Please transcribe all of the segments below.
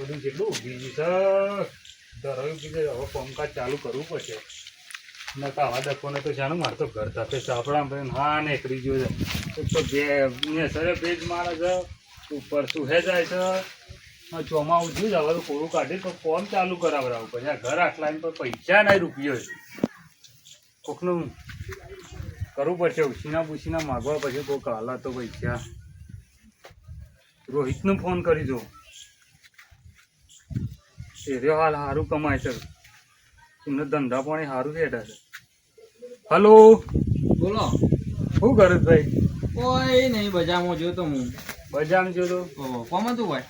બધું કેટલું બીજી છે, ધરાવ્યું કીધે હવે પંખા ચાલુ કરવું પડશે. નકા આવા દકોને તો જાણું મારે તો ઘર સાથે સાપડા ભાઈ હા ને એકરી છે. તો બે, ને સરે ભેજ મારે છે, ઉપર સુહે જાય છે? ચોમા ઉઠ્યું જ હવે તો કોળું કાઢી તો ફોન ચાલુ કરાવડાવું પછી આ ઘર આટલા પર પૈસા નહીં રૂપિયો છે. કોકનું કરવું પડશે, ઉછીના પૂછીના માગવા પછી કોઈ હાલા તો પૈસા. રોહિતનું ફોન કરી દો. એ હાલ સારું કમાય છે. એમને ધંધા પાણી સારું હેઠા છે. હલો. બોલો. શું કરે ભાઈ? કોઈ નહીં બજારમાં જોયું તો હું. બજારમાં જોયું તો? ઓહો કોમ હતું ભાઈ?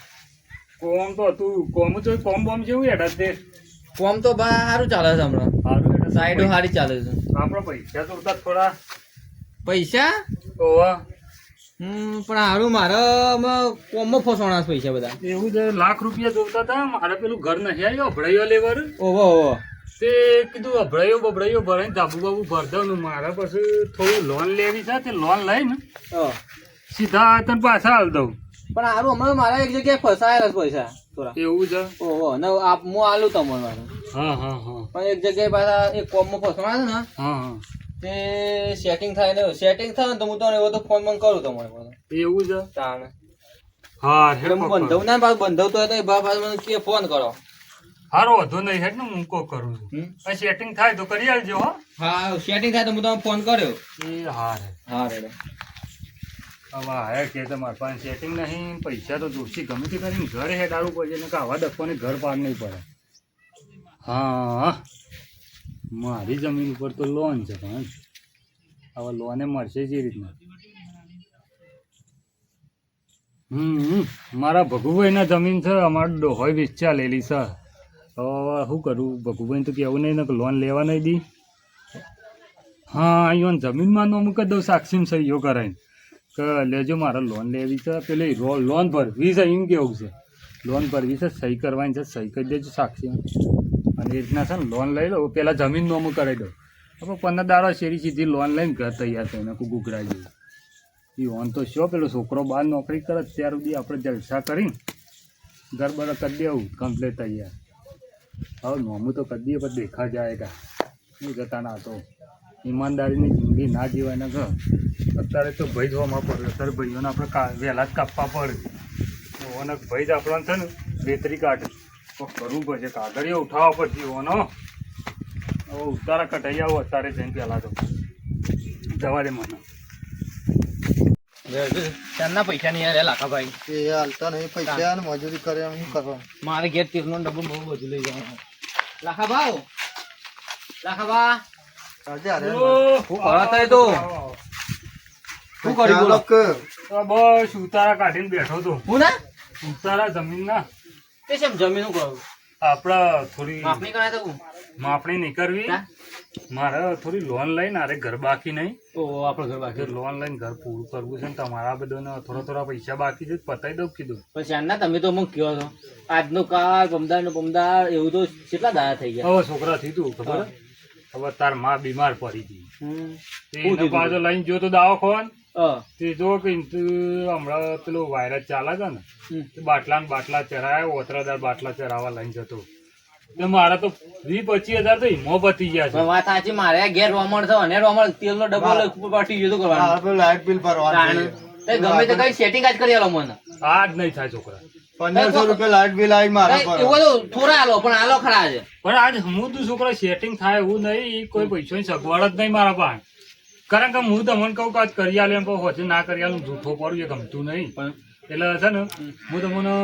કોમ તો હતું. કોમ તો કોમ બોમ જેવું હેઠા તે કોમ તો બા સારું ચાલે છે હમણાં. સારું સાઈડો સારી ચાલે છે. આપણા પૈસા તો થોડા. પૈસા? ઓવા પણ સારું મારે કોમમાં ફસવાના પૈસા બધા. એવું છે લાખ રૂપિયા જોતા હતા મારે પેલું ઘર નથી આવ્યો અભળાયો લેવર. ઓહો ઓહો. તે કીધું અભળાયો બભળાયો ભરાઈને ધાબુ બાબુ ભર દઉં ને મારે પછી થોડી લોન લેવી છે તે લોન લઈને હા. સીધા તને પાછા હાલ દઉં. પણ સારું હમણાં મારા એક જગ્યાએ ફસાયેલા પૈસા થોડા. એવું છે? ઓહો ને આપ હું આલું તમને મારું. હા હા હા. પણ એક જગ્યાએ પાછા એક કોમમાં ફસવાના છે ને હા હા. તે સેટિંગ થાય ને સેટિંગ થાય ને તો હું તમને એવો તો ફોન પણ કરું પાછો. એવું છે? તાને હા એટલે હું બંધવ ના પાછું બંધવતો તો એ બા પાછું મને કે ફોન કરો. હારો વધુ નહીં હેડ ને હું કો કરું છું? સેટિંગ થાય તો કરી આવજો હો. હા સેટિંગ થાય તો હું તમને ફોન કર્યો. એ હાર હા રેડો હવે કે તમારે પાસે સેટિંગ નહીં પૈસા તો જોશી ગમે તે કરીને ઘર હેડાડવું પડશે ને આવા ડકોને ઘર પાર નહીં પડે. હા. મારી જમીન ઉપર તો લોન છે પણ હવે લોને મળશે જે રીતના. હમ, મારા ભગુભાઈના જમીન છે, અમારે ડોહોય વેચ્યા લેલી છે. હવે શું કરું? ભગુભાઈ તો કેવું નહીં ને કે લોન લેવા નહીં દી. હા, અહીંયા જમીનમાં નો મૂકી દઉં, સાક્ષીમાં સહીઓ કરાવીને કે લેજો, મારે લોન લેવી છે. પેલી લોન ભરવી છે, એમ કેવું છે. લોન ભરવી છે, સહી કરવાની છે, સહી કરી દેજો સાક્ષી અને એ રીતના છે ને લોન લઈ લો. પેલા જમીન નોમું કરાવી દો હવે પંદર દાડા શેરી સીધી લોન લઈને ઘર તૈયાર થઈને કોઈ ગુગરા જેવું એ ઓન તો શો, પેલો છોકરો બહાર નોકરી કરે ત્યાર સુધી આપણે જલસા કરીને ઘર બર કરી દેવું કમ્પ્લેટ તૈયાર. હવે નોમું તો કરી દઈએ પણ દેખા જાયગા શું જતા ના તો. ઈમાનદારીની જિંદગી ના જીવાય ને ઘર. અત્યારે તો ભાઈ જોવામાં પડે અત્યારે ભાઈઓને આપણે વહેલા જ કાપવા પડે. ઓને ભાઈ જ આપણને છે ને બેતરી કાઢે. કરવું પડશે. કાગળિયો ઉઠાવવા પડશે ઓનો. ઉતારા કટાઈ આવો અત્યારે જઈને પહેલાં તો. જવા દે મને. ત્યાંના પૈસા નહીં યાર લાખાભાઈ એ હાલતા નહીં પૈસા ને મજૂરી કરે એમ કરવાનું? મારે ઘેર તીરનો ડબ્બો બહુ બધું લઈ જવાનું. ચાલક. તો બસ ઉતારા કાઢીને બેઠો તો. હું ના? ઉતારા જમીનના. તે જમીન શું કરું થોડી માપણી કરાય તો માપણી નહીં કરવી. મારે થોડી લોન લઈને અરે ઘર બાકી નહીં. ઓ આપણે ઘર બાકી. લોન લઈને ઘર પૂરું કરવું છે ને તમારા બધાને થોડા થોડા પૈસા બાકી છે પતાવી દઉં કીધું. પછી શ્યાના તમે તો મને કહો છો. આજનો કાળ પમદાર નો પમદાર એવું તો કેટલા દાડા થઈ ગયા? હવે છોકરા થયું ખબર? હવે તારમાં બીમાર પડી. તે થયું? પાછો લઈને જો તો દાવો ખોન તે જો કે હમણાં પેલો વાયરસ ચાલે છે ને બાટલા બાટલા ચરાયા ઓતરાદાર બાટલા ચરાવા લઈને જતો. એટલે મારા તો વી પચીસ હજાર તો હિમો પતી ગયા પણ છે વાત સાચી મારે ઘેર રોમણ છે અને રોમણ તેલનો ડબ્બો લઈ પાટી ગયો તો કરવાનું. પેલું લાઇટ બિલ ભરવાનું તે ગમે તે કઈ સેટિંગ જ કરી આલો મને. આ જ નહીં થાય છોકરા. પંદરસો રૂપિયા લાઇટ બિલ આવી મારે એવું તો થોડા આલો પણ આલો ખરા છે. પણ આજ હું તું છોકરા સેટિંગ થાય એવું નહીં કોઈ પૈસાની સગવડ જ નહીં મારા પાસે. કારણ કે હું તમને કહું કે આજ કરી આલે એમ પણ ના કરી આલું જૂઠો પડું એ ગમતું નહીં. પણ એટલે છે ને હું તમને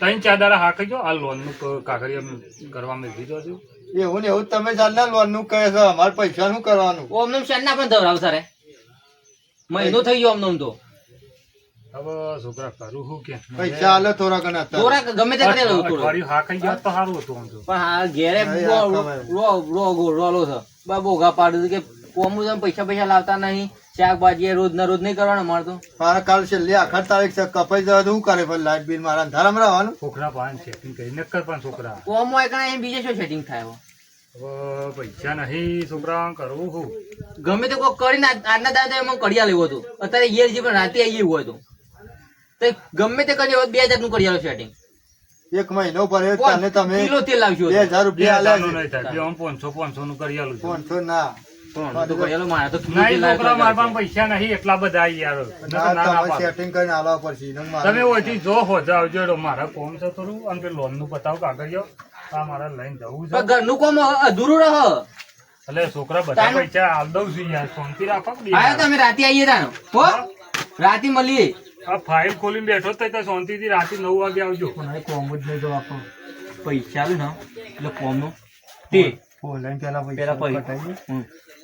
ત્રણ ચાર દાડા હા કહી આ લોનનું કાગળિયા કરવા મેં દીધો છું એવું ને એવું જ તમે ચાલના લોનનું કહે છો અમારે પૈસા નું કરવાનું? ઓમનમ શેરના પણ ધવરાવ સરે. મહિનો થઈ ગયો ઓમનમ તો. હવે છોકરા કરું હું કે? પૈસા આલો થોડા ઘણા થોડા ગમે તે કરી લઉં થોડું હા કઈ ગયા તો સારું હતું આમ તો. પણ હા ઘેરે રો- રોલો છે. બા બોગા પાડું કે કોમું પૈસા પૈસા લાવતા નહીં. શાકભાજી રોજ ને રોજ નહીં કરવાનું મળતું મારા કાલ છે લે આખર તારીખ છે કપાઈ જવા તો શું કરે પણ લાઇટ બિલ મારા અંધારામાં રહેવાનું? છોકરા પાન સેટિંગ કરી નક્કર પણ છોકરા. કોમ હોય કણા એમ બીજે શું સેટિંગ થાય હવે? પૈસા નહીં છોકરા કરવું હું ગમે તે કોઈ કરીને આજના દાદા એમાં કડિયા લેવું હતું. અત્યારે એ જે પણ રાતે આવી એવું હતું. તો ગમે તે કરી બે હજારનું કડિયાલો સેટિંગ એક મહિનો ભરે તને તમે કિલો તેલ લાવજો બે હજાર રૂપિયા પાંચસો પાંચસો નું કરિયાલું આલું પાંચસો ના. તો તો. પાસે નહીં એટલા બધા યાર. નકર ના, ના ના તમે પાડો. સેટિંગ કરીને આલવા પડશે તમે ઓછી જો હોજા આવજો એટલે મારા કોમ છે થોડું અને પેલું લોનનું બતાવો કાગળિયો. આ મારે લઈને જવું છે. ઘરનું કામ અધૂરું રહે. એટલે છોકરા બધા પૈસા આલ દઉં છું યાર શાંતિ રાખો આયો તમે રાતે આવીએ તાનો. હો? રાતે મળીએ. આ ફાઇલ ખોલીને બેઠો તો શાંતિ થી રાતે નવ વાગે આવજો. પણ કોમ જ નહીં જો આપણો પૈસા ને એટલે કોમનું. તે. ઓનલાઈન પેલા પેલા પૈસા.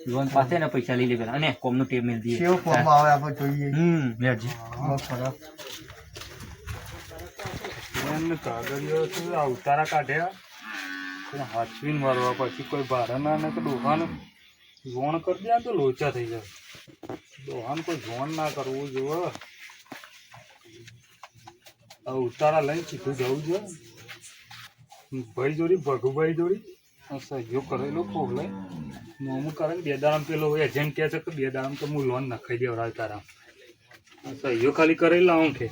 પૈસા લોન પાસે ને પૈસા લઈ લે પેલા. અને કોમનું ટેપ મેલ દઈએ. કેવો ફોર્મ આવે આપણે જોઈએ. હમ લેજી બહુ ખરાબ. એમને કાગળિયો છે આ ઉતારા કાઢ્યા પણ હાચવીને મારવા પછી કોઈ ભાડાના ને કે ડોહાને ઝોણ કરી દે તો લોચા થઈ જાય. ડોહાને કોઈ ઝોણ ના કરવું જોવે આ ઉતારા લઈને સીધું જવું જોઈએ. ભાઈ જોડી ભગુભાઈ જોડી. સહયોગ કરેલો ખોલે નોમું કરે બે દાડામાં પેલો એજન્ટ કહે છે કે બે દામ તો હું લોન નખાઈ દેવડાવ તારા. સહયોગ ખાલી કરેલા હું કે?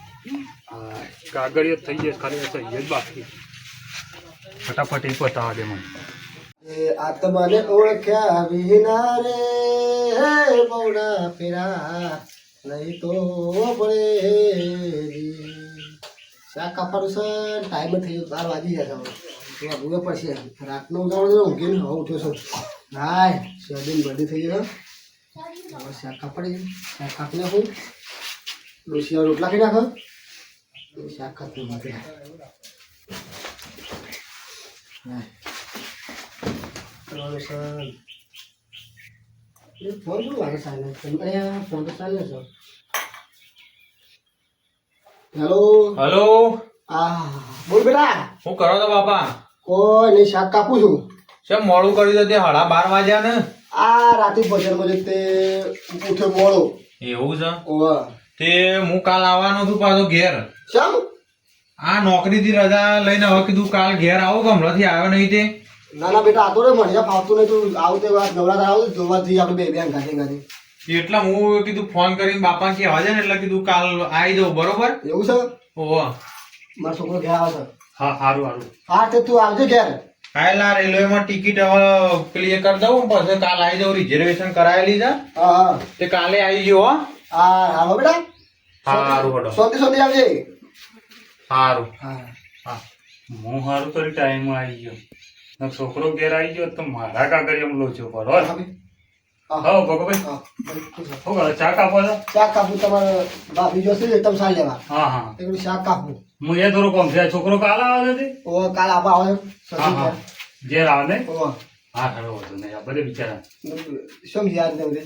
હા, કાગળિયો થઈ જશે ખાલી સહયોગ બાકી. ફટાફટ એ પતાવા દે મને. આત્માને ઓળખ્યા વિના રે હે બહુના ફેરા નહીં તો પડે શા કાપવાનું છે ટાઈમ થઈ ગયો બાર વાગી ગયા ઊંઘે પડશે રાતનો તો ઊંઘીને હવે ઉઠ્યો છું. હાય શેરડીન બધી થઈ ગયો. હવે શાક કાપડી શાક કાપી નાખું ડોસિયા રોટલા ખાઈ નાખો. શાક કાપી નાખે ફોન શું લાગે સાયલેન્ટ અહીંયા ફોન તો ચાલે છે. હેલો. હેલો. આ બોલ બેટા. શું કરો છો બાપા? કોઈ નહીં શાક કાપું છું? શું મોડું કર્યું તો તે હળા બાર વાગ્યા ને? આ રાતે બજારમાં તે ઉઠે મોડો. એવું છે? ઓવા તે હું કાલ આવવાનો છું પાછો ઘેર. શું આ નોકરીથી રજા લઈને હવે કીધું કાલ ઘેર આવો કે હમણાંથી આવ્યો નહીં તે? ના ના બેટા આતો રે મને ફાવતું નહીં તું. આવું તે વાત નવરાત્ર આવું જોવા જઈએ આપણે બે બેન ગાંધી ગાંધી એટલે હું કીધું ફોન કરીને બાપા કે છે ને એટલે કીધું કાલ આવી જાઉં બરોબર? એવું છે? ઓહો. મારો છોકરો ઘેર આવે છે. હા સારું સારું હા તો તું આવજો ઘેર. કાયલા રેલવેમાં ટિકિટ હવે ક્લિયર કરી દઉં પછી કાલ આવી જાઉં રિઝર્વેશન કરાયેલી છે હા હા. તે કાલે આવી ગયો હા. હા હા બેટા. સારું હડો સોતી સોતી આવજે. સારું હા. હા. હું સારું કરી ટાઈમ આવી ગયો. છોકરો ઘેર આવી ગયો તો મારા કાગળિયામાં લોચો પડો હા. ભગવાન હા કરે ચા કાપો છો? કાપું તમારે ભાભી જોશે ને તમે સારી લેવા. હા હા. શાક કાપું. હું એ થોડું કોમ છે છોકરો કાલ આવે છે ઓ કાલ આપા આવે. હા હા. ઘેર આવે ને? ઓ. હા નહીં આ બધે બિચારા. શું યાદ ને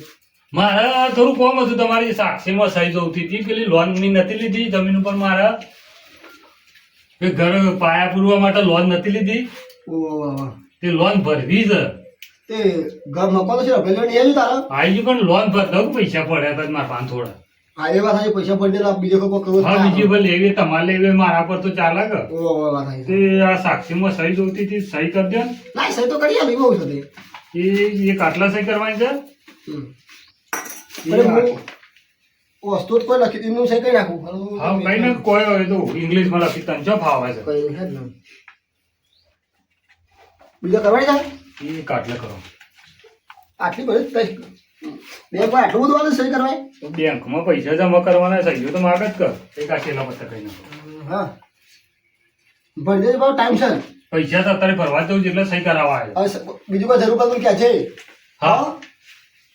મારે થોડું કોમ હતું તમારી સાક્ષીમાં સહી જોતી હતી પેલી લોનની નથી લીધી જમીન ઉપર મારે. ઘર પાયા પૂરવા માટે લોન નથી લીધી. તે લોન ભરવી છે. તે ઘર મકાન છે? ભેલો નહીં તારા? ગયું પણ લોન પર દઉં? પૈસા પડ્યા હતા મારા પાંચ થોડા. હા એ વાત પૈસા પડી બીજો કોઈ કરવું હા બીજી ભલે લેવી તમારે લેવી મારા પર તો ચાલે કે. ઓ વાત તે આ સાક્ષીમાં સહી જોતી હતી સહી કરી દો ને. સહી તો કરી આવી બહુ છે તે. એ એક આટલા સહી કરવાની છે? હું વસ્તુ કોઈ લખી દીધું સહી કરી નાખું. હા કઈ ને કોઈ હોય તો ઇંગ્લિશમાં લખી તને જો ફાવે છે? કઈ. બીજો કરવાની છે? એ કાટલે કરો. આટલી બધી કઈ બે કોઈ આટલું બધું સહી કરવાય? બેંકમાં પૈસા જમા કરવાના સહીઓ તો માગ જ કર. એક આ છેલ્લા પત્તા કઈ નાખો હા. ભરી દેજો ટાઈમ છે. પૈસા તો અત્યારે ભરવા જવું એટલે સહી કરાવવા આવ્યો. બીજું કોઈ જરૂર પડતું ક્યાં છે. હા.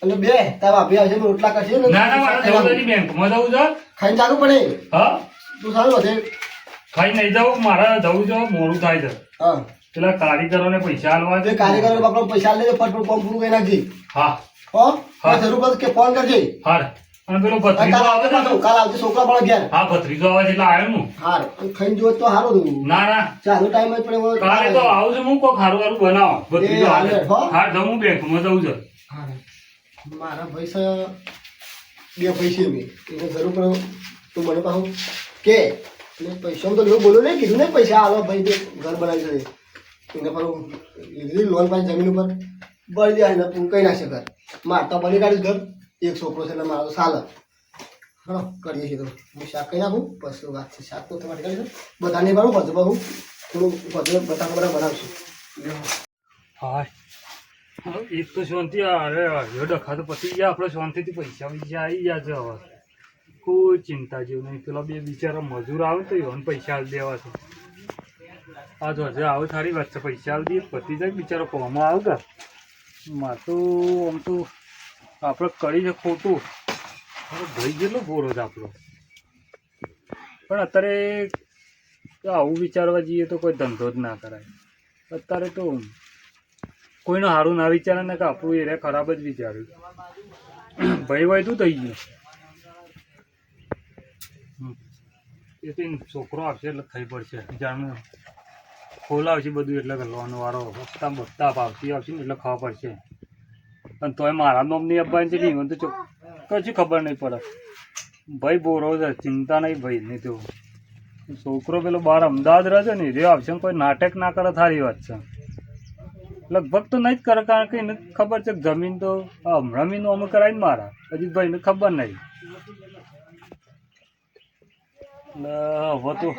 અને બે તારા ભાભી આવશે રોટલા કરશે. ને ના ના મારે જવું નથી બેંકમાં જવું છે. ખાઈને ચાલુ પડે. હા? તું સારું હશે ખાઈ નહીં જાવ મારા જવું છે મોડું થાય છે. હા. પેલા કારીગરોને પૈસા આલવા છે? કાર્યકરો બાપા પૈસા લેજે ફટ ફટ ફોર્મ પૂરું કરી નાખજે. હા. હો? હા. જરૂર પડે કે ફોન કરજે. હાર. અને પેલો ભત્રીજો આવે ને? કાલ આવજે છોકરા પણ ઘેર. હા ભત્રીજો આવે એટલે આવ્યો હું. હાર. ખાઈને જો તો સારું દઉં ના ના. ચાલો ટાઈમ જ પડે કાલે તો આવું છે હું કોક હારું હારું બનાવો. ભત્રીજો આવે. હાલે, હો. હા તો હું બેંકમાં જવું છે. હાર. મારા પૈસા બે પૈસે મેં. એને જરૂર પડે તો મને પાછું કે પૈસા તો એવું બોલું નહીં કીધું ને પૈસા આવો ભાઈ ઘર બનાવી દે. એને પાછું લીધી લોન પાછી જમીન ઉપર બળી જાય ને તું કહી નાખશે ઘર માર તો બળી કાઢીશ ઘર એક છોકરો છે એટલે મારો તો સાલ. હા કરીએ છીએ તો. હું શાક કહી નાખું બસ વાત છે? શાક તો તમારે કરીશું બધાને બારું પડશે બહુ થોડું વધુ બધા બધા બનાવશું. હા, એક તો શાંતિ અરે ડખા તો પતી ગયા. આપણે શાંતિથી પૈસા પૈસા આવી ગયા છે હવે. કોઈ ચિંતા જેવું નહીં. પેલા બે બિચારા મજૂર આવે તો એવાને પૈસા દેવા છે. આ તો હજુ આવું સારી વાત છે. પૈસા આવી દઈએ, પતી જાય, બિચારો કોમાં આવ કે માર આમ તો આપણે કરી છે ખોટું. ભાઈ જેટલો ગોરો છે આપણો. પણ અત્યારે આવું વિચારવા જઈએ તો કોઈ ધંધો જ ના કરાય. અત્યારે તો કોઈનું સારું ના વિચારે ને કે આપણું એ ખરાબ જ વિચાર્યું. ભાઈ ભાઈ તું થઈ ગયું. એ તો છોકરો આવશે એટલે થઈ પડશે. જાણે ખોલાવશે બધું એટલે કે લોન વાળો હપ્તા બપ્તા પાવતી આવશે ને એટલે ખબર પડશે. અને તોય મારા મમ્મી અબ્બાની છે નહીં? મને તો કશું ખબર નહીં પડે. ભાઈ બોરો છે ચિંતા નહીં, ભાઈ, નહીં તો છોકરો પેલો બહાર અમદાવાદ રહે છે ને રે આવશે કોઈ નાટક ના કરે સારી વાત છે. લગભગ તો નહીં જ કરે, કારણ કે એને ખબર છે જમીન તો હમણાં હમણાં અમે કરાવીને મારા. હજી ભાઈને ખબર નહીં. એટલે હવે તો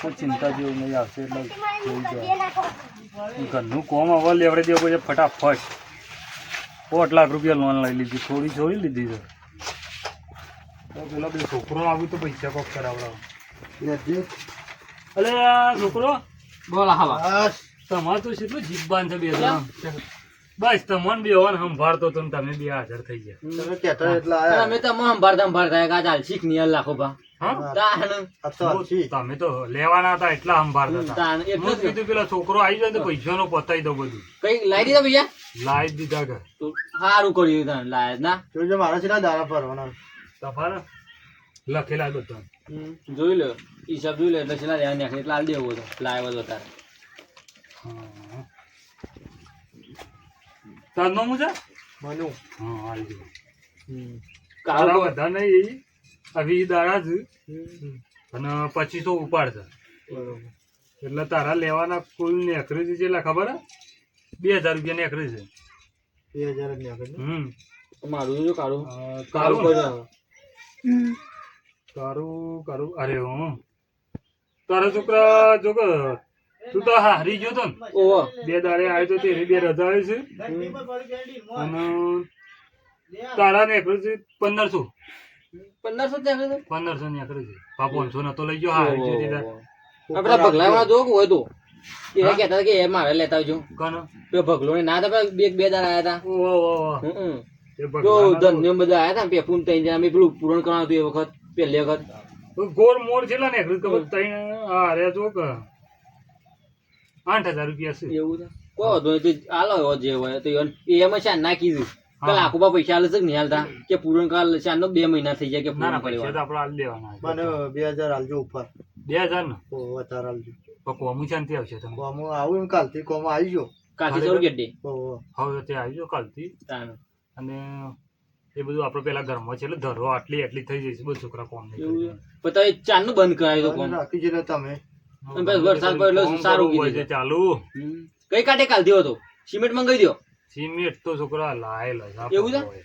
કોઈ ચિંતા જેવું નહીં આવશે એટલે જોઈ ઘરનું કોમ હવે લેવડે દેવું પડશે ફટાફટ. પોટ લાખ રૂપિયા લોન લઈ લીધી થોડી છોડી લીધી છે. તો પેલો બે છોકરો આવ્યું તો પૈસા કોક કરાવડાવો. અલે છોકરો? બોલા હા બસ. તમારે તો કેટલું જીવબાન છે બે બસ તમને બે હોન સંભાળતો તો ને તમે બે હાજર થઈ ગયા. તમે કહેતા એટલે અમે તો સંભાળતા સંભાળતા એક આ ચાલ શીખની લાખો બા હા તાન આ તો હલસી. તમે તો લેવાના હતા એટલા સંભાળતા હતા. એટલે કીધું પેલા છોકરો આવી જાય તો પૈસાનો પતાવી દો બધું. કઈ લાઈ દીધા ભૈયા? લાવી દીધા ઘર. સારું કર્યું તને લાય. ના. જોજો મારા છે દારા ફરવાના તમારે લખેલા બધા જોઈ લો હિસાબ જોઈ લો એટલે છેલ્લા લેવા નાખે એટલે હાલ દેવો હતો લાવ્યો હતો તારે. હા. તારનો મુજા મનુ. હા હાલ દો કાળો તારા બધા નહીં આવી દાડા જ. અને પછી તો ઉપાડશે એટલે તારા લેવાના કુલ નેકરી છે એટલે ખબર બે હજાર રૂપિયા નેકરી છે. બે હજાર. હમ. મારું જો કાળું. કારું કારું કારું અરે હું તારા છોકરા જો કે તું તો હારી ગયો તો ઓહો. બે દાડે આવ્યો તો તે બે રજા આવી છે. અને તારા નેકરી છે પંદરસો. પંદરસો ત્યાં પંદરસો છે? પંદરસો છે પા પાંચસો તો લઈ ગયો હા ગયો તે દાડે. આ પેલા ભગલા વાળા જો હોય તો? એ કેતા કે એ મારે લેતા આવજો. કોનો? ભગલો ને ના હતા બે બે દાડા આયા ઓ ઓ ઓ ઓ. હતા. એ જો ધન્ય બધા આયા હતા ને પેપુન તઈ જણા અમે પેલું પૂરણ કરવાનું હતું એ વખત પહેલી વખત. તો ગોળ મોર છેલ્લા ને ખબર તઈ આ રે જો કે. આઠ હજાર રૂપિયા છે. એવું છે? કોઈ વાંધો નહીં તો આલો જે હોય તો એમાં શાન ના કીધું કે હા. લાખો બા પૈસા આલે છે કે નહીં આલતા કે પૂરણ કાલ શાન બે મહિના થઈ જાય કે ના ના પૂરણ પૈસા તો આપણે હાલ દેવાના મને બે હજાર હાલજો ઉપર. બે હજાર ને? ઓ વધારે હાલજો તો કોમું શાંતિ આવશે તમે કોમુ આવું એમ કાલથી કોમુ આવી ગયો. કાચી ચોર ગેડે ઓ હવે તે આવી જાઓ કાલથી. અને એ બધું આપણે પેલા ઘરમાં છે એટલે ધરો આટલી એટલી થઈ જશે. બધું છોકરા કોમ નહીં પતા એ ચાંદનું બંધ કરાવી દો કોમ. રાખી છે તમે. અને વરસાદ પડ્યો સારું હોય છે. કીધું ચાલુ કઈ કાઢે કાલ દીધો તો? સિમેન્ટ મંગાવી દો સિમેન્ટ તો છોકરા લાયેલા છે એવું છે?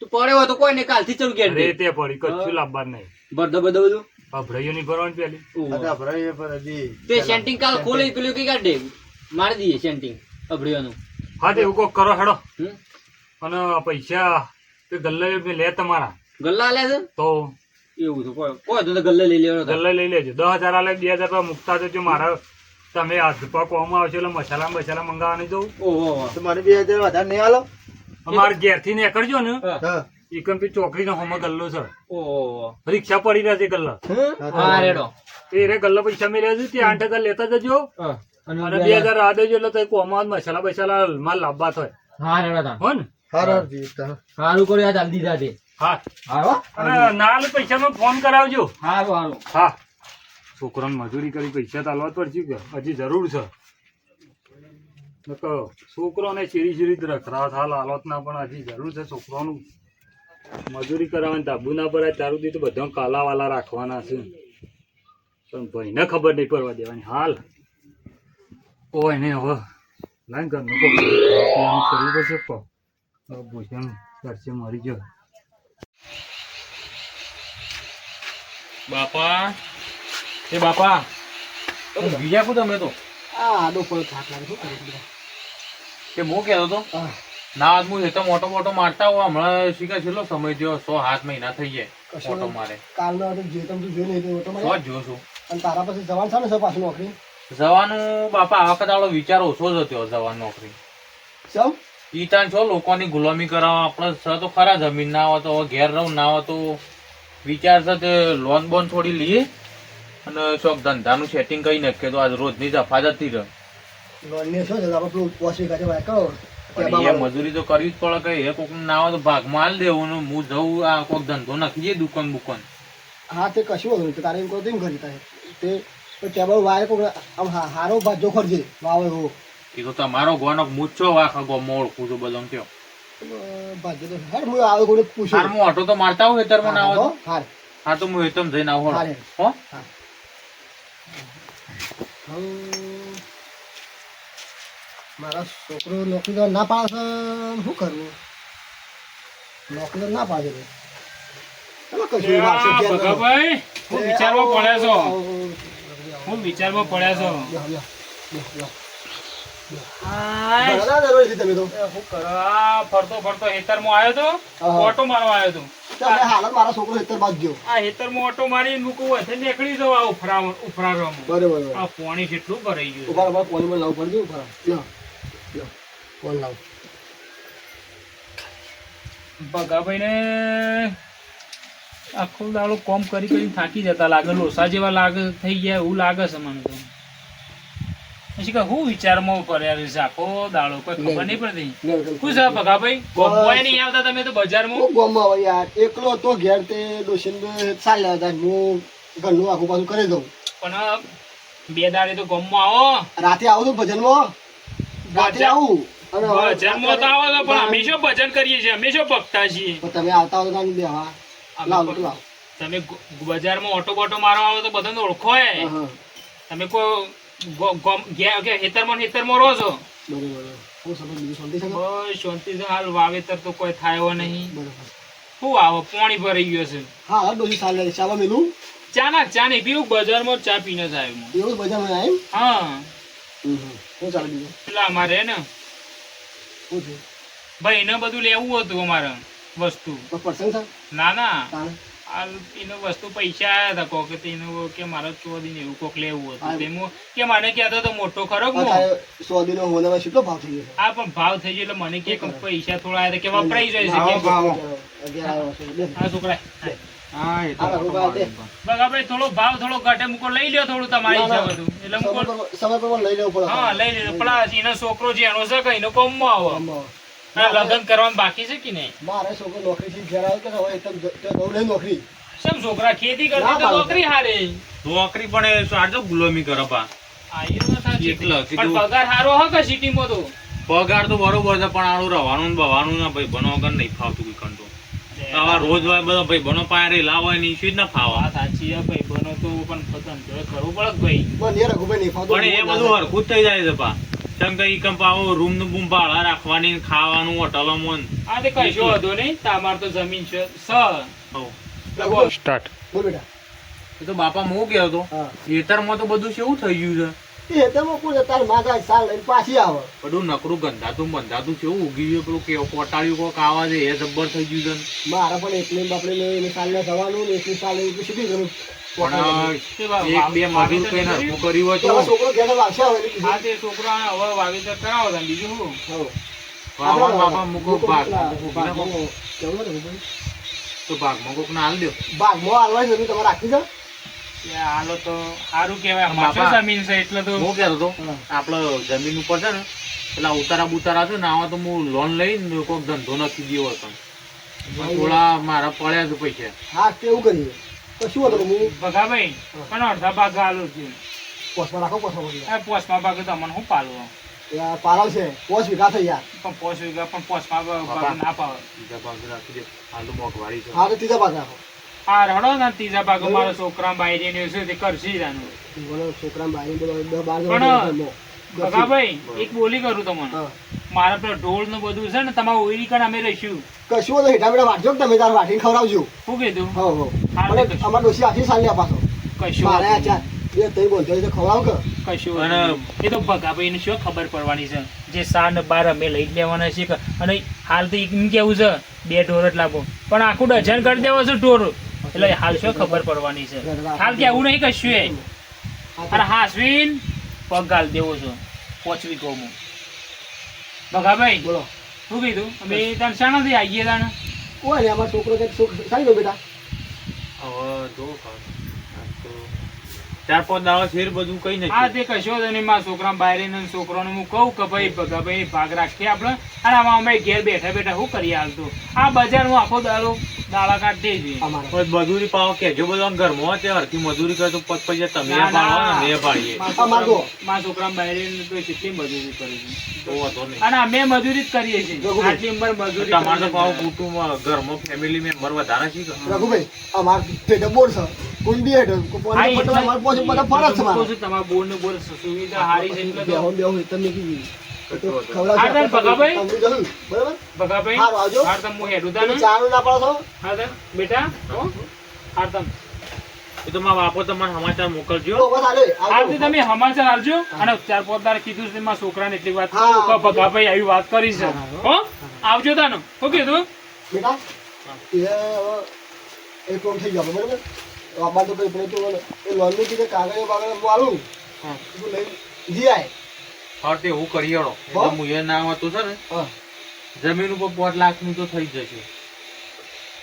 તો હોય તો કોઈ ને કાલથી ચલું તે પડી લાવવા નહીં. બધું આ ભરાઈઓ ભરવાની પેલી. ઓહો. પર હજી તે સેન્ટિંગ કાલ ખોલી પેલું કઈ કાઢ દે? મારી દઈએ સેન્ટિંગ અભડિયાનું હા તે એવું કોક કરો હેડો. અને પૈસા તે ગલ્લે લે તમારા. ગલ્લા લે છે? તો એવું તો કોઈ કોઈ તો ગલ્લા લઈ લેવાનો ગલ્લા લઈ લેજો. દસ હજાર આલે બે હજાર રૂપિયા મુકતા જજો મારા તમે હાથ પર કોમ આવશે એટલે મસાલા મસાલા મંગાવવા નહીં ઓહો. તો મને બે હજાર વધારે નહીં હાલો અમારે ઘેરથી ને કરજો ને. હા. હા. એકમ પી ચોકડીનો હોમો ગલ્લો છે. ઓહો. રિક્ષા પડી રહેશે ગલ્લા. હા? રેડો. એ રે ગલ્લો પૈસા મેળવ્યા છે તે આઠ હજાર લેતા જજો. હા. અને બે હજાર. આ દેજો એટલે તો કોમાં મસાલા બસાલા માલ લાવવા થાય. હા રેડો તા હો ને? સારું કર્યું આ જલ્દી જાતે હા. હારો? અને નાલ પૈસામાં ફોન કરાવજો. હારું હારું. હા. છોકરાને મજૂરી કરી, પૈસા તો હાલવા જ પડશે કે હજી જરૂર છે. છોકરોને ચીરી ચીરી રખરાત હાલ હાલત ના પણ હજી જરૂર છે છોકરાનું. મજૂરી કરાવવાની તાબુ ના ભરાય, તારું દી તો બધા કાલા વાલા રાખવાના છે. પણ ભાઈને ખબર નહીં પડવા દેવાની. હાલ. કોઈ નહીં હવે. ના તો કરવું પડશે ભૂષણ કરશે મરી ગયો. બાપા. એ બાપા બીજા કુ તમે તો? આ આડો પડો થાક લાગે શું કરે કે હું કહેતો તો ના આજ હું તો મોટો મોટો મારતા હો હમણાં શીખા છેલ્લો સમય થયો સો હાથ મહિના થઈ જાય મોટો મારે. કાલનો તો જે તમે તું જોઈ નહીં તો સો તમારે જ જોઉં અને તારા પછી જવાન છે ને સર પાછું નોકરી? જવાનું બાપા આ વખત આપણો વિચાર ઓછો જ હતો જવાનું નોકરી. સમ ઈ તાન છો લોકોની ગુલામી કરાવવા આપણે સ તો ખરા જમીન ના હોય તો ઘેર રહું ના હોય તો વિચાર છે તે લોન બોન થોડી લઈએ. અને શોખ ધંધાનું સેટિંગ કરી નાખીએ તો આજ રોજની જફા જતી રહે લોનને શું છે આપણે પેલું પોસવી કાઢે ભાઈ પણ એ મજૂરી તો કરવી જ પડે કે એ કોક ના હોય તો ભાગમાં હાલ દેવું ને હું જઉં આ કોક ધંધો નાખી દુકાન બુકાન. હા તે કશું નહીં તારે એમ કહો એમ કરી તારે. તે ત્યાં ટેબલ વાય કોક આમ હા- હારો ભાજો ખરજે વાવે હો એ તો તમારો ગોનો મૂછો વાખા ગો મોળ કુજો બધું કયો ભાજો તો હાર હું આવે કોઈને પૂછું. હું ઓટો તો મારતા હોય ખેતરમાં ના આવો હાર. હા તો હું હેતમ જઈને આવો હારે. હો. મારા છોકરો નોકરી તો ના પાડશે શું કરવું? નોકરી તો ના પાડે હું વિચારમાં પડ્યા છો. હું વિચારમાં પડ્યા છો. ફરતો ફરતો હેતરમાં આવ્યો તો ઓટો મારવા આવ્યો તો. હાલત મારા છોકરો હેતર બાદ ગયો. આ હેતરમાં ઓટો મારી મૂકવું હોય નીકળી જાવ આ ઉફરા ઉફરાવામાં બરોબર આ પાણી કેટલું ભરાઈ ગયું ઊભા ઊભા પોલીમાં લાવવું પડશે ઊભા લ્યો લ્યો ફોન લાવ. ભગાભાઈ ને આખો દાડો કોમ કરી કરી થાકી જતા લાગે લોસા જેવા લાગે થઈ ગયા એવું લાગે છે મને તો. પછી કે હું વિચારમાં પડ્યા રહેશે આખો દાડો કોઈ ખબર નહીં પડતી. શું છે ભગાભાઈ ગોમવાય નહીં આવતા તમે તો બજારમાં? ગોમવા હોય યાર. એકલો તો ઘેર તે ડોશીને ચાલ્યા હતા. હું ઘરનું આખું પાછું કરી દઉં. પણ બે દાડે તો ગોમમાં આવો. રાતે આવું તો ભજનમાં? રાતે આવું. ભજનમાં તો આવો છો પણ અમે શું ભજન કરીએ છીએ? અમે શું ભક્તા છીએ? તમે આવતા હો તો બેહવા લાવ લાવ. તમે બજારમાં ઓટો બોટો મારવા આવો તો બધાને ઓળખો. તમે કોઈ હેતરમાં હેતરમાં રહો છો? બરોબર. હું સમજ બીજું શાંતિ છે ને? બસ શાંતિ છે. હાલ વાવેતર તો કોઈ થાય નહીં. શું આવો? પાણી ભરાઈ ગયો છે હા હા ડોશી ચાલો. મેલું. ચા ના ચા નહીં પીવું? બજારમાં ચા પીને આવ્યો એવું બજારમાં આવીને હા. હમ હમ. શું ચાલે બીજું પેલા અમારે ને. ભાઈ એને બધું લેવું હતું અમારે વસ્તુ. ના ના. એનો વસ્તુ પૈસા આયા હતા કોક તે કે મારો એવું કોક લેવું હતું. તેમાં કે મને કહેતો તો મોટો ખરો કે મો? અત્યારે સો દિનો હોનામાં કેટલો ભાવ થઈ ગયો હા પણ ભાવ થઈ ગયો એટલે મને કે પૈસા થોડા આયા કે વપરાઈ જાય છે આવ્યો. હા છોકરા. આપણે થોડો ભાવ થોડો ઘટે મૂકો લઈ લ્યો થોડું તમારી ના, ના. હિસાબ એટલે મૂકો સમય પ્રમાણે લઈ લેવું પડે. હા લઈ લેજો. પેલા એનો છોકરો છે એનો છે કે એનો કોમમાં આવો. આમાં. હા, લગ્ન કરવાનું બાકી છે કે નહીં? મારે છોકરો નોકરીથી ઘેર આવ્યો કે હવે એકદમ જ- તે જવું નહીં નોકરી. શેમ છોકરા ખેતી કરતા તો નોકરી હારે? નોકરી પણ એ સાજો ગુલામી કરો પા. એકલા પણ પગાર હારો હે કે સિટીમાં તો? પગાર તો બરોબર છે પણ આનું રહેવાનું ને બવાનું ના ભાઈ બનો વગર નહીં ફાવતું કોઈ કંટો. આવા રોજ વાય બધા ભાઈ બનો પાયરે લાવવા ની શું ના ફાવા. સાચી છે ભાઈ બનો તો પણ પતંગ કરવું પડે ભાઈ? રઘુભાઈ નહીં ફાવતું. પણ એ બધું હરખું જ થઈ જાય છે પા કેમ કે ઈ રૂમનું બૂમ ભાડા રાખવાની ખાવાનું હોટલો ને. આ તે કશો નહીં. તમાર તો જમીન છે. સ સ્ટાર્ટ બોલ બેટા. એ તો બાપા હું ગયો હતો. ખેતરમાં તો બધું કેવું થઈ ગયું છે? કોણ છે? તારી માં જાય સાલ લઈને પાછી આવે. બધું નકરું ગંધાતું બંધાતું કેવું ઉગી ગયું પેલું કેવું કોટાળ્યું કોક આવા છે એ જબ્બર થઈ ગયું છે મારા પણ એટલે બાપડે ને એને સાલ ને થવાનું ને એકલી સાલ એટલે શું કીધું? પણ એક બે મજૂર કઈ હરખું કર્યું હોય તો. છોકરો ઘેર વાગશે હવે હા તે છોકરા હવે વાવેતર કરાવો તમે બીજું શું? હઉ. બાપા મૂકો ભાગ પેલા મૂકો ભાગમાં કેવું ને રઘુભાઈ? તો ભાગમાં કોક ના હાલ દો. ભાગમાં હાલવાની જમીન તમારે રાખી છે? હાલો તો સારું કહેવાય બાપા. જમીન છે એટલે તો હું કહેતો હતો હા. આપડે જમીન ઉપર છે ને પેલા ઉતારા બુતારા છે ને આવા તો હું લોન લઈને કોઈક ધંધો નથી ગયો હતો થોડા મારા પડ્યા છે પૈસા. હા કેવું કરીએ? તો શું હતું હું. ભગાભાઈ પણ અડધા ભાગ હાલો છે. પોસ્ટમાં રાખો પોસ્ટમાં પછી આ પોસમાં ભાગે તમને શું પાલવો છે પોસ્ટ વીઘા થઈ યાર પણ પોસ વીઘા પણ પોસમાં ભાગ ના પાવે બીજા ભાગ રાખી દે. હાલ તો છે. હા તો ત્રીજા પાસ રાખો. હા રડો ને ત્રીજા ભાગ. મારા છોકરા બાયરી ને છે તે કરશે જ આનું. છોકરા બારી બોલો દસ બાર પણ એક બોલી કરું તમને. મારા પેલા ઢોળનું બધું છે ને તમારે ઓઈરી કણ અમે રહીશું કશું હોય હેઠા બેઠા વાંચજો તમે તાર વાટીને ખવડાવજો. શું કીધું? હો હો. અને અમાર ડોસી આખી સાલી આ કશું. મારે આ વાંધો ચાર નહીં. બે તઈ બોલતો તો ખવડાવ કે. કશું. અને- એ તો ભગાભાઈને શું ખબર પડવાની છે? જે સા ને બાર અમે લઈ લેવાના છે અને હાલ તો એમ કેવું છે? બે ઢોર જ લાવો પણ આખું ડઝન કરી દેવો છે ઢોર. એટલે હાલ શું ખબર પડવાની છે? હાલ કેવું નહીં કશું એ. અને હાસવીન પગ ગાલ દેવો છે પોચવી કોમું ભગાભાઈ બોલો. શું કીધું? અમે તને શાણાથી આવીએ તાણ? ઓય ને અમારો છોકરો કે સારી ગયો બેટા? હવે જો ચાર પાંચ દાડા શેર બધું કઈ હા આ તે કશો જ નહીં. મારા છોકરા બહાર ને છોકરાને હું કહું કે ભાઈ ભાઈ ભાગ રાખીએ આપણે. અને આમાં અમે ઘેર બેઠા બેઠા શું કરીએ હાલતો આ બજાર હું આખો દાડો દાડા કાઢી જ મજૂરી પાવ કેજો બધો ઘરમાં તે હરખી મજૂરી કરે તો પત તમે ના, ના. પાડો ને પાડીએ મારા છોકરા બાયરે તો કેટલી મજૂરી કરી છે. તો વાંધો નહીં. અને અમે મજૂરી જ કરીએ છીએ. આટલી ઉંમર મજૂરી તમારે તો પાવો. કુટુંબ ઘરમાં ફેમિલી મેમ્બર વધારે છે કે? રઘુભાઈ અમાર બોર છે. કુંડી હેઠે હા, પોણી એટલે- અમાર પાસે ફરજ છે મારે તમારા બોર ને બોર સુવિધા સારી છે એટલે તો. બેહો બેહો તમને કીધું તો હા, ખવડાવજો. તાન ભગાભાઈ. બરાબર? ભગાભાઈ? હારું, આવજો. હાર તમ હેડું તમે તાને. ના પાડો છો? બેટા હો? હાર એ તો મારા બાપો તમને સમાચાર મોકલજો. તમે સમાચાર આપજો અને ચાર પાંચ દાડા કીધું છે મારા છોકરાને એટલી વાત ભગાભાઈ આવી વાત કરી છે. હો આવજો તાનો. શું કીધું? બેટા એ થઈ ગયો બરાબર? આમાં તો કઈ તો એ લોનનું કીધે કાગળિયો બાગળિયો હું આલું. હા. તું લઈ જી આય. હા તે હું કરી હેડો હું. એ મુએ ના હોય છે ને જમીન ઉપર પોટ લાખનું તો થઈ જશે.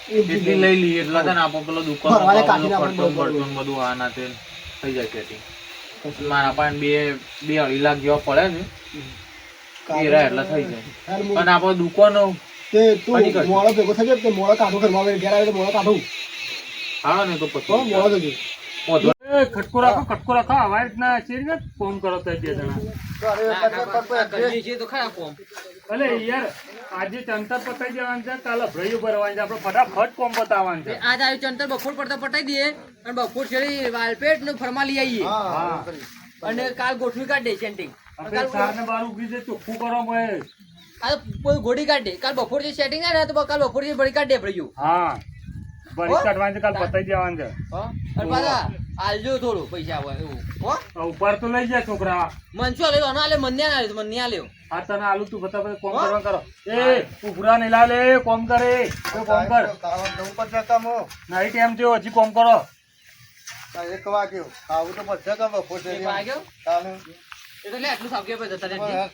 એટલી લઈ લઈએ એટલે છે આપો પેલો દુકાન આપણે ખર્ચો બધું આના ના તે થઈ જાય setting. મારા પાસે બે બે અઢી લાખ જેવા પડે છે. એ રહ્યા એટલે થઈ જાય. પણ અને આપણે દુકાનો તે તું મોડો ભેગો તે મોડો કાઢો ઘરમાં ઘેર આવે મોડો કાઢું. હાલો ને તો પછી ખટકો રાખો ખટકો રાખો. આવા રીતના છે ને ફોન કરો તો બે જણા. અલે યાર આજે ચંતર પતાઈ જવાનું છે. કાલે ભરાયું ભરવાનું છે. આપણે ફટાફટ કોમ પતાવવાનું છે. આજ આવ્યું ચંતર બપોર પડતા પટાઈ દઈએ અને બપોર છેડી વાલપેટ ને ફરમા લઈ આવીએ અને કાલ ગોઠવી કાઢે સેન્ટિંગ. આપણે ચાર ને બાર ઊભી છે ચોખ્ખું કરો મોય આ કોઈ ઘોડી કાઢે કાલ બપોર જે સેટિંગ આવે ને તો કાલ બપોર જે ભરી કાઢે ભ્રયુ હા. ભરી કાઢવાનું કાલ પતાઈ જવાનું છે. અને પાછા આલજો થોડું પૈસા હોય એવું. હો? ઉપર તો લઈ જાય છોકરા. મનસો આલ્યો અનો આલે મને ના આલ્યો મને નહીં આલ્યો. આ તને આલુ તું ફટાફટ કોમ કરવા કરો. એ ઉભરા નહીં લાલે કોમ કરે એ કોમ કર. ખાવા જવું પડશે કામ હો. નાઈટ થયો હજી કોમ કરો. એક વાગ્યો. આવું તો પડશે કામ ફોટો એક વાગ્યો? તાનું. તો લે આટલું સાફ કે જતા રહેજે.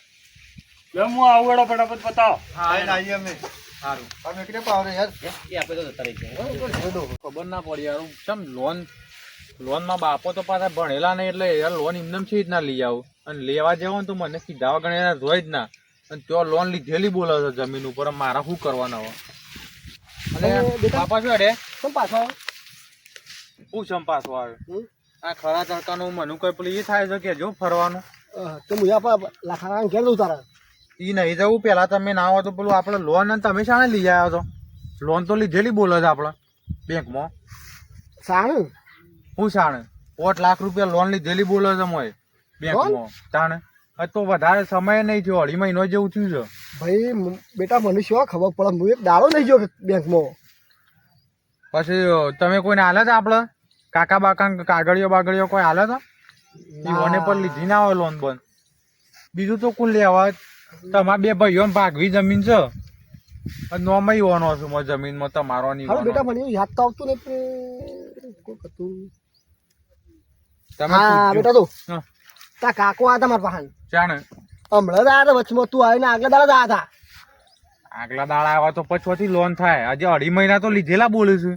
લે હું આવું એડો ફટાફટ બતાવ. હા આવીએ અમે. સારું. અમે કેટલે પાવરે યાર? એ આપણે તો જતા ખબર ના પડી યાર. ચમ લોન લોનમાં બાપો તો પાછા ભણેલા નહીં એટલે યાર લોન એમને છે જ ના લઈ આવું. અને લેવા જવો ને તો મને સીધા વગર એના જોઈ જ ના. અને તો લોન લીધેલી બોલે છે જમીન ઉપર. મારા શું કરવાના હોય અને અરે. બાપા શું અડે શું પાછો? શું ચમ પાછો આવ્યો? આ ખરા તડકાનું મને કોઈ પેલું એ થાય છે કે જો ફરવાનું. તો હું આપણે લાખાના ઘેર જઉં ઈ નહીં જવું. પહેલાં તમે ના આવો તો પેલું આપણે લોન અને તમે શાણે લઈ આવ્યો તો લોન તો લીધેલી બોલે છે આપણે બેંકમાં. સાણ હું શાણે? પોઠ લાખ રૂપિયા લોન લીધેલી બોલે છે મોય બેંકમાં. જાણે હવે તો વધારે સમય નહીં થયો અઢી મહિનો જેવું થયું છે. ભાઈ બેટા મને શું ખબર પડે? હું એક દાડો નહીં ગયો બેંકમાં. પછી તમે કોઈને હાલે છે આપણે? કાકા બાકા કાગળિયો બાગળિયો કોઈ હાલે છે? મને પણ લીધી ના હોય લોન બંધ. બીજું તો કોણ લેવા તમારા બે ભાઈઓ ભાગવી જમીન છે? નોમય ઓનો છું મારી જમીનમાં તમારો નહીં હાલો બેટા મને યાદ તો આવતું નહીં કોક હતું. તમે હા બેટા તો. તા કાકો આ તમાર મારા પાસે જાણે. હમણાં હતા વચમાં તું આવીને આગલા દાડા જ હતા આગલા દાડા આવ્યા તો પછવાથી લોન થાય. આજે અઢી મહિના તો લીધેલા બોલે છે.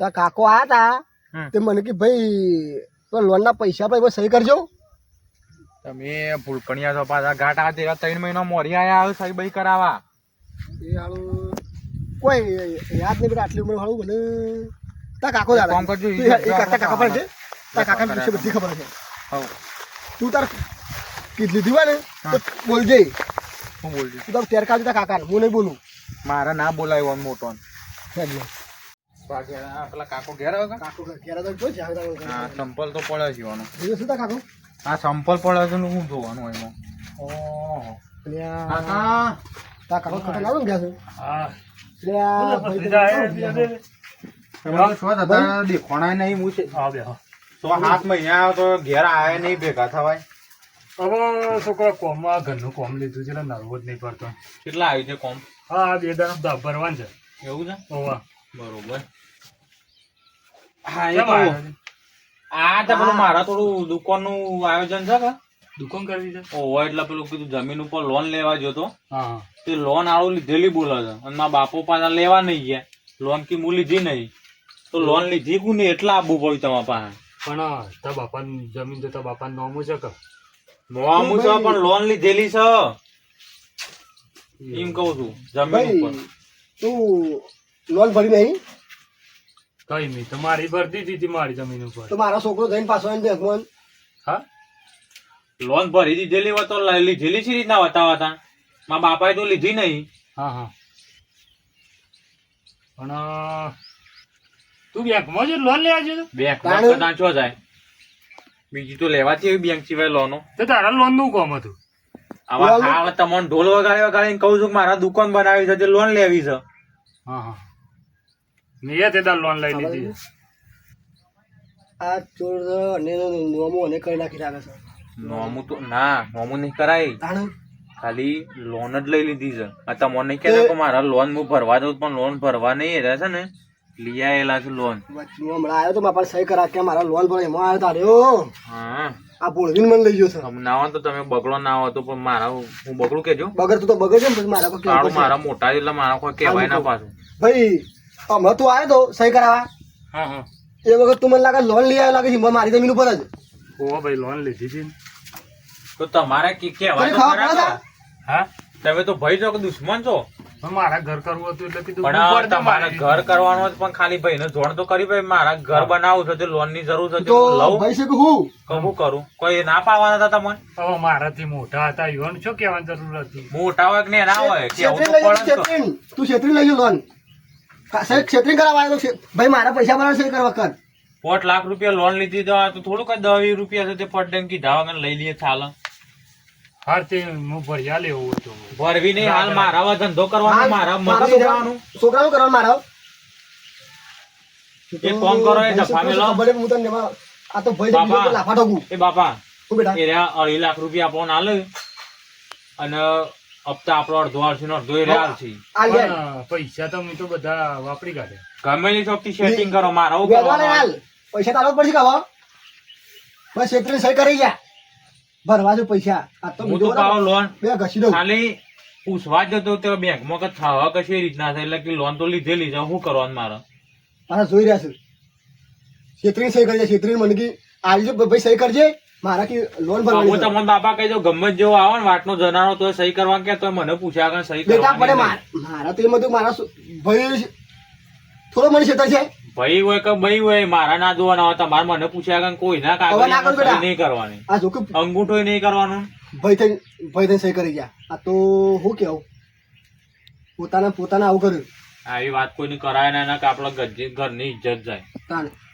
તા કાકો આ. હતા તે મને કે ભાઈ લોન ના પૈસા ભાઈ સહી કરજો. તમે ભૂલકણિયા છો પાછા ઘાટ આ તેરા ત્રણ મહિના મોરી આયા આવે સહી બહી કરાવવા એ હાલો. કોઈ યાદ નહીં આટલી ઉંમર હાલું ભલે. તા કાકો દાદા કામ કરજો, એ કાકા કાકા પર છે? તા કાકા વિશે બધી ખબર છે. હવ. તું તાર કીધ હોય ને બોલજે હું બોલજે તું તાર તેર કાજુ તા કાકા હું નહીં બોલું. મારા ના બોલાય ઓન મોટો પેલા કાકો ઘેર આવે કાકો ઘેર તો જો હા સંપલ તો પડે છે કાકો? આ સંપલ પડે છે હું જોવાનું એમાં. ઓહો કાકા? તા કાકો લાવો ગયા છે. હા. દેખોણા નહીં હું છે. તો હાથ મહિના તો ઘેર આયા નહીં ભેગા થવાય. હવે છોકરા કોમમાં ઘરનું કોમ લીધું છે એટલે નરવો જ નહીં પડતો. કેટલા આવ્યું છે કોમ? હા બે દાડા દા ભરવાનું છે. એવું છે? ઓવા બરોબર. હા એ? આ તો પેલું મારા થોડું દુકાનનું આયોજન છે કે? દુકાન કરવી છે? ઓહો એટલે પેલું કીધું જમીન ઉપર લોન લેવા જતો તો. હા હા. તે લોન આવું લીધેલી બોલે છે. અને મારા બાપો પાછા લેવા નહીં ગયા. લોન કી હું લીધી નહીં. તો લોન લીધી કુ નહીં એટલે આપવું પડ્યું તમારા પાસે. પણ તા બાપા જમીન તો તા બાપાનું નોમું છે કે? નોમું છે પણ લોન લીધેલી છે. એમ કઉ છું જમીન ઉપર. તું લોન ભરી નહીં? કઈ નહીં તમારી મારી ભરતી હતી મારી જમીન ઉપર. તો મારો છોકરો જઈને પાછો આવીને બેંકમાં હા? લોન ભરી દીધેલી હોય તો લીધેલી છે રીતના બતાવતા મારા બાપાએ તો લીધી નહીં. હા હા. પણ તું બેંકમાં જ લોન લેવા છે બેંકમાં કદાચ છો જાય. બીજી તો લેવાતી હોય બેંક સિવાય લોનો. તો તારા લોનનું કામ હતું? આવા તમને ઢોલ વગાડી વગાડીને કહું છું કે મારા દુકાન બનાવી છે તે લોન લેવી છે. હા હા. મેં એ તે તાર લોન લઈ લીધી. આ ચોર અને નોમો અને કરી નાખી રાખે છે. નોમું તો ના નોમું નહીં કરાય. ખાલી લોન જ લઈ લીધી છે. આ તમને નહીં કહેતા કે મારા લોન હું ભરવા દઉં પણ લોન ભરવા નહીં રહે છે ને. લઈ આવેલા છે લોન હમણાં આવ્યો તો મારા પાસે સહી કરા કે મારા લોન ભરે એમાં આવ્યો તારે હા. આ ભોળવીને મને લઈ ગયો છે. ના હોય તો તમે બગડો ના હોય તો પણ મારા હું બગડું કેજો. બગડતું તો બગર છે ને મારા. મારા મોટા છે એટલે મારા કોઈ કહેવાય ના પાછું. ભાઈ હમણાં તું આવ્યો તો સહી કરાવવા? હા હા. એ વખત તું મને લાગે લોન લઈ આવ્યો લાગે છે મારી જમીન ઉપર જ. ઓ ભાઈ લોન લીધી છે તો તમારે કે તને તો ખરા હા? તમે તો ભાઈ છો કે દુશ્મન છો. મારા ઘર કરવું હતું એટલે કીધું પણ તમારે ઘર કરવાનું પણ ખાલી ભાઈ ને જોણ તો કરી ભાઈ. મારા ઘર બનાવું છે તે લોનની જરૂર છે તો હું લઉં. ભાઈ શું હું તો કરું? કોઈ ના પાડવાના હતા તમને? હવે મારાથી મોટા હતા યોન શું કહેવાની જરૂર હતી? મોટા હોય કે ના હોય કેવું પડે. તું. છેતરી લઈ લોન કા- સહી છેતરી કરાવવા આવ્યો છે- ભાઈ મારા પૈસા ભરવા છે કરવા કર. પોટ લાખ રૂપિયા લોન લીધી તો આ તો થોડું કઈ દસ રૂપિયા છે તે ફટ કીધા વગર લઈ લઈએ ચાલે. હાર તે હું ભર્યા લેવું હતું ભરવી નહીં હાલ મારા ધંધો કરવાનો મારા મારા મગજ ઉગાડવાનું. છોકરાનું કરવાનું મારા. એ કામ કરો, એ ભાઈ લો છે, હું તને આ તો ભાઈ લાફા ઠોકું. એ બાપા એ રહ્યા અઢી લાખ રૂપિયા આપણને લે અને હપ્તા આપણો અડધો આવશે ને અડધો એ રહ્યા પણ પૈસા તો મેં તો બધા વાપરી કાઢ્યા ગમે તે ચોકથી સેટિંગ કરો મારા હું કરવાનું પૈસા તારો પડશે કાવા બસ છેતરી સહી કરી ગયા. ભરવા જો પૈસા. આ તો હું તો પાવ લોન. બે ઘસી દઉં. ખાલી પૂછવા જ જતો તો બેંકમાં કે થવા કશી રીતના થાય એટલે કે લોન તો લીધેલી છે શું કરવાનું મારે? મારા જોઈ રહ્યા છે. છેતરી સહી કરજે છેતરી મનગી આવજો ભાઈ સહી કરજે. મારા કે લોન ભરવાની છે. તમને બાપા કહી દઉં ગમે જેવો આવે ને વાટનો જનારો તો સહી કરવા કે તો મને પૂછ્યા કે સહી બેટા પડે મારા તો એમાં તો મારા ભાઈ થોડો મને છેતર છે. ભાઈ હોય કે ભાઈ હોય મારા ના જોવાના હોય તમારે મને પૂછ્યા કે કોઈ ના હવે ના કરું કાગળ નહીં કરવાની. આ જો કે અંગૂઠો નહીં કરવાનું. ભાઈ ભાઈ થઈ સહી કરી ગયા. આ તો હું કેવું? પોતાના પોતાના આવું કર્યું. આવી વાત કોઈને કરાય ના ના કે આપણા ઘરની ઇજ્જત જાય.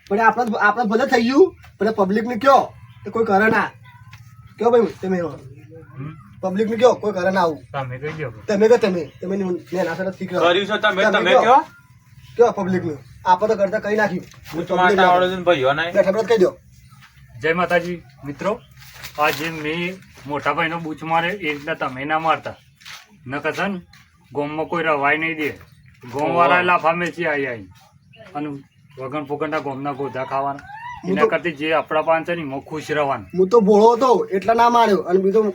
પણ આપણે આપણે ભલે થઈ ગયું પણ પબ્લિક ને કયો? તો કોઈ કરે ના. કયો ભાઈ તમે પબ્લિક ને કયો કોઈ કરે ના આવું. તમે કહી દો. તમે કે તમે. તમે મેં રહો કર્યું છે તમે? તમે કયો? કયો પબ્લિકનું આપણે તો કરતા કઈ નાખ્યું. હું તમારા તાવડે છે ને ભાઈઓ બેઠા બેઠા કહી દો. જય માતાજી મિત્રો. આજે મેં મોટા ભાઈનો બૂચ મારે એ રીતના તમે ના મારતા. ન કથા ને ગોમમાં કોઈ રવાય નહીં દે. ગોમ વાળા લાફા છે આવી આવી અને વગન ફોગણના ગોમના ગોધા ખાવાના. એના કરતી જે આપણા પાન છે ને એમાં ખુશ રહેવાનું. હું તો ભોળો હતો એટલા ના માર્યો. અને બીજું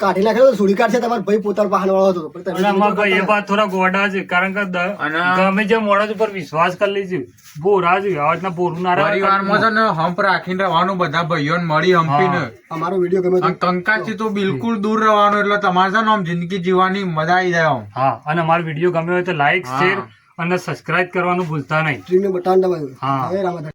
કાઢી નાખ્યો સુડી કાઢશે તમારો ભાઈ પોતાનો વાહન વાળો હતો. અને આમાં ભાઈ એ વાત થોડા ગોડા છે કારણ કે અમે જે મોડા ઉપર વિશ્વાસ કરી લીધું બોરા જ આવા રીતના બોરું ના. પરિવારમાં છે ને હંપ રાખીને રહેવાનું બધા ભાઈઓને મળી હંપીને. અમારો વીડિયો ગમે અને કંકાસથી તો બિલકુલ દૂર રહેવાનું એટલે તમારે છે ને આમ જિંદગી જીવવાની મજા આવી જાય આમ. હા અને અમારો વીડિયો ગમ્યો હોય તો લાઈક. શેર અને સબસ્ક્રાઇબ કરવાનું ભૂલતા નહીં. બટન દબાવ્યું. હા.